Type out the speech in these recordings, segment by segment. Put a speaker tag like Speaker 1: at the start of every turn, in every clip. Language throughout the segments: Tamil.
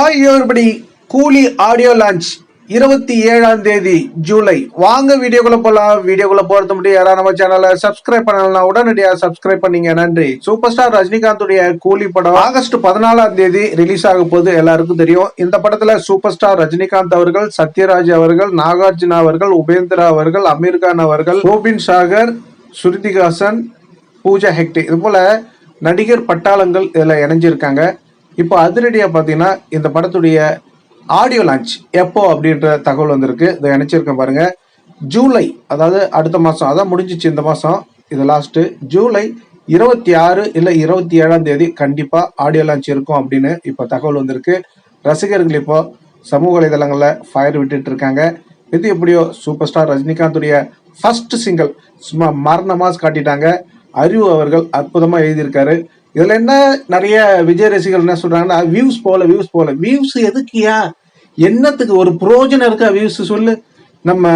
Speaker 1: ஆகியோர்படி கூலி ஆடியோ லான்ச் இருபத்தி ஏழாம் தேதி ஜூலை. வாங்க வீடியோக்குள்ள போலாம். வீடியோக்குள்ள போறது முடியும் யாராவது நம்ம சேனலை சப்ஸ்கிரைப் பண்ணலாம் உடனடியா சப்ஸ்கிரைப் பண்ணீங்க. நன்றி. சூப்பர் ஸ்டார் ரஜினிகாந்துடைய கூலி படம் ஆகஸ்ட் பதினாலாம் தேதி ரிலீஸ் ஆக போது எல்லாருக்கும் தெரியும். இந்த படத்துல சூப்பர் ஸ்டார் ரஜினிகாந்த் அவர்கள் சத்யராஜ் அவர்கள் நாகார்ஜுனா அவர்கள் உபேந்திரா அவர்கள் அமீர் கான் அவர்கள் ரோபின் சாகர் ஸ்ருதிகாசன் பூஜா ஹெக்டே. இது போல நடிகர் பட்டாளங்கள் இதில் இணைஞ்சிருக்காங்க. இப்போ அதிரடியாக பார்த்தீங்கன்னா இந்த படத்துடைய ஆடியோ லான்ச் எப்போ அப்படின்ற தகவல் வந்திருக்கு. இதை இணைச்சிருக்கேன் பாருங்க. ஜூலை அதாவது அடுத்த மாதம் அதான் முடிஞ்சிச்சு இந்த மாதம் இது லாஸ்ட்டு ஜூலை இருபத்தி ஆறு இல்லை இருபத்தி ஏழாம் தேதி கண்டிப்பாக ஆடியோ லான்ச் இருக்கும் அப்படின்னு இப்போ தகவல் வந்திருக்கு. ரசிகர்கள் இப்போ சமூக வலைதளங்களில் ஃபயர் விட்டுட்டு இருக்காங்க. இது எப்படியோ சூப்பர் ஸ்டார் ரஜினிகாந்துடைய ஃபர்ஸ்ட் சிங்கிள் சும்மா மரண மாஸ் காட்டிட்டாங்க. அறிவு அவர்கள் அற்புதமாக எழுதியிருக்காரு. இதுல என்ன நிறைய விஜய் ரசிகர்கள் என்ன சொல்றாங்கன்னா வியூஸ் போல வியூஸ் போல. வியூஸ் எதுக்குயா என்னத்துக்கு? ஒரு புரோஜனம் இருக்கா வியூஸ் சொல்லு. நம்ம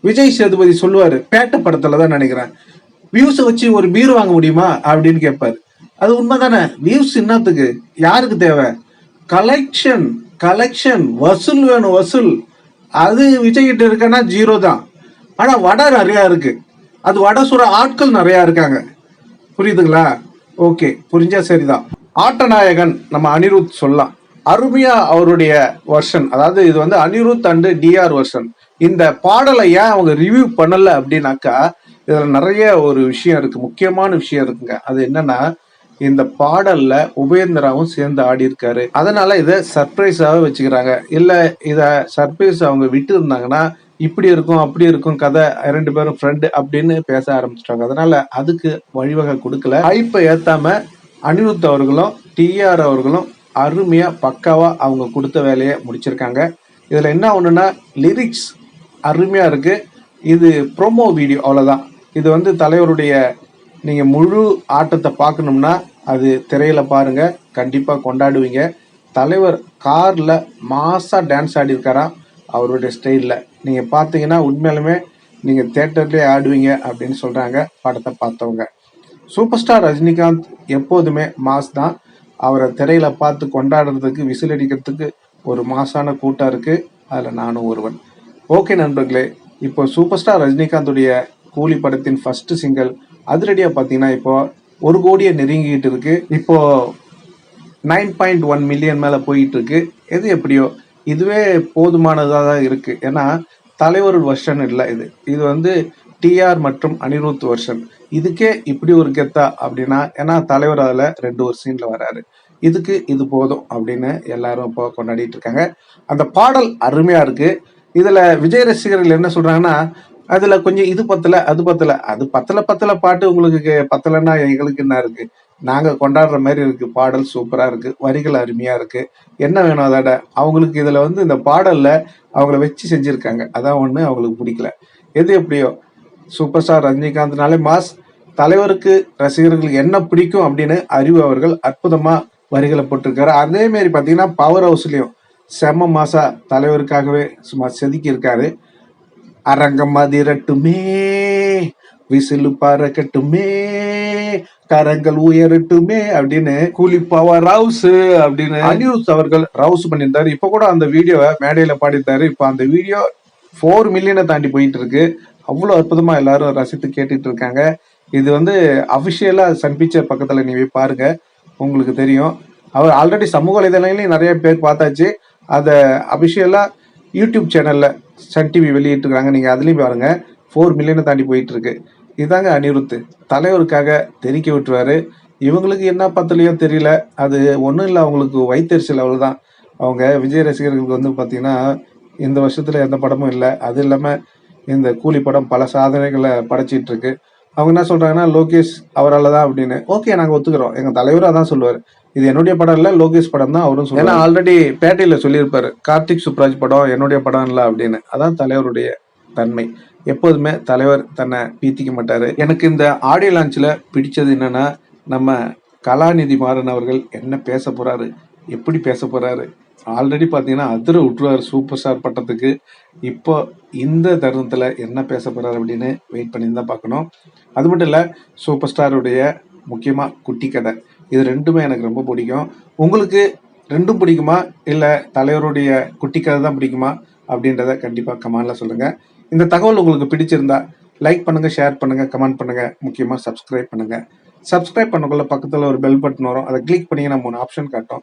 Speaker 1: விஜய் சேதுபதி சொல்லுவாரு பேட்ட படத்துல தான் நினைக்கிறேன். வியூஸை வச்சு ஒரு பீர் வாங்க முடியுமா? அப்படின்னு கேட்பாரு அது உண்மைதானே? வியூஸ் என்னத்துக்கு? யாருக்கு தேவை? கலெக்ஷன் கலெக்ஷன் வசூல் வேணும் வசூல். அது விஜய் கிட்ட இருக்கன்னா ஜீரோ தான். ஆனா வடை நிறையா இருக்கு. அது வடை சுட ஆட்கள் நிறையா இருக்காங்க. புரியுதுங்களா? ஓகே புரிஞ்சா சரிதான் ஆட்டநாயகன் நம்ம அனிருத் சொல்லலாம். அருமையா அவருடைய வர்ஷன் அதாவது இது வந்து அனிருத் அண்டு டிஆர் வர்ஷன் இந்த பாடலை ஏன் அவங்க ரிவ்யூ பண்ணல அப்படின்னாக்கா இதுல நிறைய ஒரு விஷயம் இருக்கு முக்கியமான விஷயம் இருக்குங்க. அது என்னன்னா இந்த பாடல்ல உபேந்திராவும் சேர்ந்து ஆடி இருக்காரு அதனால இதை சர்ப்ரைஸாவே வச்சுக்கிறாங்க. இல்ல இத சர்ப்ரைஸ் அவங்க விட்டு இருந்தாங்கன்னா இப்படி இருக்கும் அப்படி இருக்கும் கதை ரெண்டு பேரும் ஃப்ரெண்டு அப்படின்னு பேச ஆரம்பிச்சிட்டாங்க. அதனால அதுக்கு வழிவகை கொடுக்கல. ஹைப்பை ஏத்தாம அனிருத் அவர்களும் டிஆர் அவர்களும் அருமையா பக்காவா அவங்க கொடுத்த வேலையை முடிச்சிருக்காங்க. இதுல என்ன ஒண்ணுன்னா லிரிக்ஸ் அருமையா இருக்கு. இது ப்ரோமோ வீடியோ அவ்வளவுதான். இது வந்து தலைவருடைய நீங்க முழு ஆட்டத்தை பார்க்கணும்னா அது திரையில பாருங்க. கண்டிப்பா கொண்டாடுவீங்க. தலைவர் கார்ல மாசா டான்ஸ் ஆடி இருக்காராம் அவருடைய ஸ்டைலில் நீங்க பார்த்தீங்கன்னா உண்மையிலுமே நீங்க தேட்டர்லேயே ஆடுவீங்க அப்படின்னு சொல்றாங்க படத்தை பார்த்தவங்க. சூப்பர் ஸ்டார் ரஜினிகாந்த் எப்போதுமே மாஸ் தான். அவரை திரையில பார்த்து கொண்டாடுறதுக்கு விசில் அடிக்கிறதுக்கு ஒரு மாசான கூட்டம் இருக்கு. அதில் நானும் ஒருவன். ஓகே நண்பர்களே இப்போ சூப்பர் ஸ்டார் ரஜினிகாந்துடைய கூலி படத்தின் ஃபர்ஸ்ட் சிங்கிள் அதிரடியாக பார்த்தீங்கன்னா இப்போ ஒரு கோடியை நெருங்கிட்டு இருக்கு. இப்போ நைன் பாயிண்ட் ஒன் மில்லியன் மேலே போயிட்டு இருக்கு. எது எப்படியோ இதுவே போதுமானதாக தான் இருக்கு. ஏன்னா தலைவர் வருஷன் இல்லை இது. இது வந்து டிஆர் மற்றும் அனிருத் வருஷன். இதுக்கே இப்படி ஒரு கெத்தா அப்படின்னா ஏன்னா தலைவர் அதில் ரெண்டு ஒரு சீனில் வராரு. இதுக்கு இது போதும் அப்படின்னு எல்லாரும் இப்போ கொண்டாடிட்டு இருக்காங்க. அந்த பாடல் அருமையா இருக்கு. இதுல விஜய் ரசிகர்கள் என்ன சொல்றாங்கன்னா அதுல கொஞ்சம் இது பத்தல அது பத்தல அது பத்தல பத்தல பாட்டு உங்களுக்கு பத்தலைன்னா எங்களுக்கு என்ன இருக்கு? நாங்கள் கொண்டாடுற மாதிரி இருக்கு. பாடல் சூப்பரா இருக்கு. வரிகள் அருமையா இருக்கு. என்ன வேணும் அதோட அவங்களுக்கு இதுல வந்து இந்த பாடல்ல அவங்கள வச்சு செஞ்சிருக்காங்க. அதான் ஒண்ணு அவங்களுக்கு பிடிக்கல. எது எப்படியோ? சூப்பர் ஸ்டார் ரஜினிகாந்த்னாலே மாஸ் தலைவருக்கு ரசிகர்களுக்கு என்ன பிடிக்கும் அப்படின்னு அறிவு அவர்கள் அற்புதமா வரிகளை போட்டிருக்காரு. அதே மாதிரி பவர் ஹவுஸ்லயும் செம்ம மாசா தலைவருக்காகவே சும்மா செதுக்கி இருக்காரு அரங்கம் அதிரட்டுமே. விசிலு பறக்கட்டுமே கரங்கள் உயரட்டுமே அப்படின்னு கூலி ரவுஸ் அப்படின்னு அனிருத் அவர்கள் ரவுஸ் பண்ணியிருந்தாரு. இப்ப கூட அந்த வீடியோவை மேடையில பாடியிருந்தாரு. இப்ப அந்த வீடியோ ஃபோர் மில்லியனை தாண்டி போயிட்டு இருக்கு அவ்வளோ அற்புதமா எல்லாரும் ரசித்து கேட்டுட்டு இருக்காங்க இது வந்து அபிஷியலா சன் பிக்சர் பக்கத்துல நீ போய் பாருங்க. உங்களுக்கு தெரியும். அவர் ஆல்ரெடி சமூக வலைதளங்களையும் நிறைய பேர் பார்த்தாச்சு. அதை அபிஷியலா யூடியூப் சேனலில் சன் டிவி வெளியிட்டிருக்காங்க நீங்கள் அதுலேயும் பாருங்க. ஃபோர் மில்லியனை தாண்டி போயிட்டுருக்கு. இதுதாங்க அனிருத்து தலைவருக்காக தெரிக்க விட்டுருவாரு. இவங்களுக்கு என்ன பத்தலையோ தெரியல. அது ஒன்றும் இல்லை. அவங்களுக்கு வைத்தறிச்சல் அவ்வளவுதான். அவங்க விஜய் ரசிகர்களுக்கு வந்து பார்த்திங்கன்னா இந்த வருஷத்தில் எந்த படமும் இல்லை. அது இல்லாமல் இந்த கூலி படம் பல சாதனைகளை படைச்சிட்ருக்கு அவங்க என்ன சொல்றாங்கன்னா லோகேஷ் அவரால் தான் அப்படின்னு. ஓகே நாங்கள் ஒத்துக்கிறோம். எங்கள் தலைவராக அதான் சொல்லுவார். இது என்னுடைய படம் இல்லை லோகேஷ் படம் தான் அவரும் சொல்லுவார். ஏன்னா ஆல்ரெடி பேட்டையில் சொல்லியிருப்பாரு. கார்த்திக் சுப்ராஜ் படம் என்னுடைய படம் இல்லை அப்படின்னு. அதான் தலைவருடைய தன்மை. எப்போதுமே தலைவர் தன்னை பீத்திக்க மாட்டார். எனக்கு இந்த ஆடியோ லான்ச்சில் பிடிச்சது என்னன்னா நம்ம கலாநிதி மாறன் அவர்கள் என்ன பேச போகிறாரு எப்படி பேச போகிறாரு ஆல்ரெடி பார்த்தீங்கன்னா அதிர விட்டுருவார் சூப்பர் ஸ்டார் பட்டத்துக்கு இப்போ இந்த தருணத்தில் என்ன பேச போகிறார் அப்படின்னு வெயிட் பண்ணி தான் பார்க்கணும். அது மட்டும் இல்லை சூப்பர் ஸ்டாருடைய முக்கியமாக குட்டி கதை. இது ரெண்டுமே எனக்கு ரொம்ப பிடிக்கும். உங்களுக்கு ரெண்டும் பிடிக்குமா? இல்லை தலைவருடைய குட்டி கதை தான் பிடிக்குமா? அப்படின்றத கண்டிப்பாக கமெண்டில் சொல்லுங்கள் இந்த தகவல் உங்களுக்கு பிடிச்சிருந்தா லைக் பண்ணுங்கள் ஷேர் பண்ணுங்கள் கமெண்ட் பண்ணுங்கள் முக்கியமாக சப்ஸ்கிரைப் பண்ணுங்கள் சப்ஸ்கிரைப் பண்ணக்குள்ள பக்கத்தில் ஒரு பெல் பட்டன் வரும். அதை கிளிக் நம்ம மூணு ஆப்ஷன் காட்டும்.